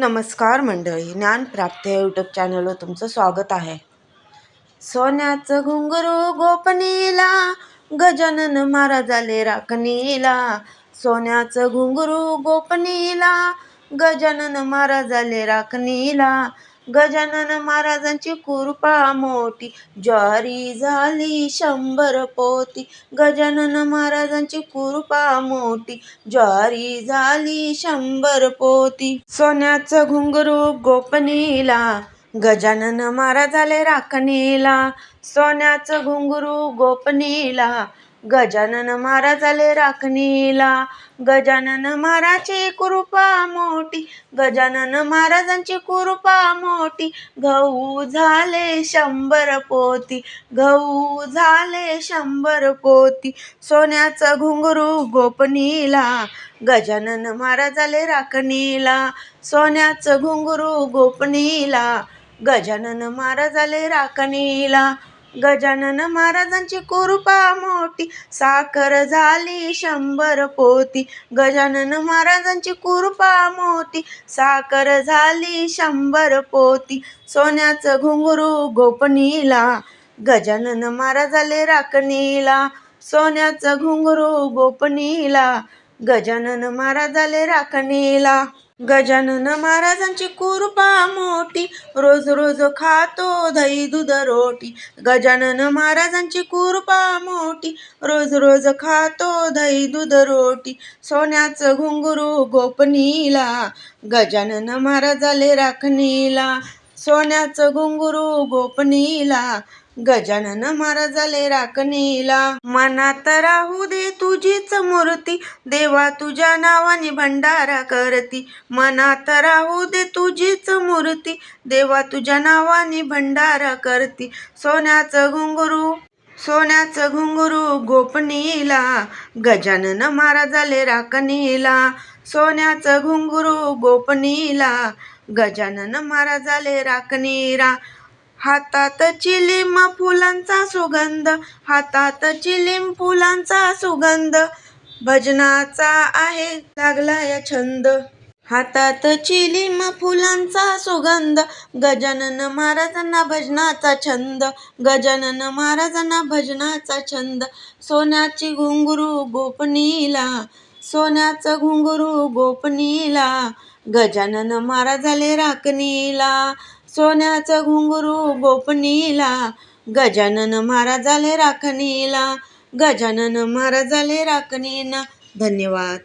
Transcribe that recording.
नमस्कार मंडळी ज्ञानप्राप्त या यूट्यूब चॅनलवर तुमचं स्वागत आहे. सोन्याचं घुंगरू गोपनीला गजानन महाराजाले राखणीला. सोन्याचं घुंगरू गोपनीला गजानन महाराजाले राखणीला. गजानन महाराजांची कृपा मोठी. ज्वारी झाली शंभर पोती. गजानन महाराजांची कृपा मोठी. ज्वारी झाली शंभर पोती. सोन्याचं घुंगरू गोपनीला. गजानन महाराजाले राखणीला. सोन्याचं घुंगरू गोपनीला. गजानन महाराजाले राखणीला. गजानन महाराजची कृपा मोठी. गजानन महाराजांची कृपा मोठी. गहू झाले शंभर पोती. गहू झाले शंभर पोती. सोन्याचं घुंगरू गोपनीला. गजानन महाराजाले राखणीला. सोन्याचं घुंगरू गोपनीला. गजानन महाराजाले राखणीला. गजानन महाराजांची कृपा मोठी साखर झाली शंभर पोती. गजानन महाराजांची कृपा मोठी साखर झाली शंभर पोती. सोन्याचं घुंगरू गोपनीला गजानन महाराजाले राखणीला. सोन्याचं घुंगरू गोपनीला गजानन महाराजाले राखणीला. गजानन महाराजांची कृपा मोठी. रोज रोज खातो दही दूध रोटी. गजानन महाराजांची कृपा मोठी. रोज रोज खातो दही दूध रोटी. सोन्याचं घुंगरू गोपनीला गजानन महाराजाले राखणीला. सोन्याचं घुंगरू गोपनीला गजानन महाराजाले राखणीला. मनात राहू दे तुझीच मूर्ती देवा तुझ्या नावाने भंडारा करती. मनात राहू दे तुझीच मूर्ती देवा तुझ्या नावाने भंडारा करती. सोन्याचं घुंगरू सोन्याचं घुंगरू गोपनीला. गजानन महाराजाले राखणीला. सोन्याचं घुंगरू गोपनीला. गजानन महाराजाले राखणीला हातात चिलीम फुलांचा सुगंध हातात चिलीम फुलांचा सुगंध. भजनाचा आहे लागला या छंद. हातात चिलीम फुलांचा सुगंध गजानन महाराजांना भजनाचा छंद. गजानन महाराजांना भजनाचा छंद. सोन्याची घुंगरू गोपनीला सोन्याचं घुंगरू गोपनीला गजानन महाराजाले राखणीला. सोन्याचं घुंगरू गोपनीला गजानन महाराजाले राखणीला गजानन महाराजाले राखणीना धन्यवाद.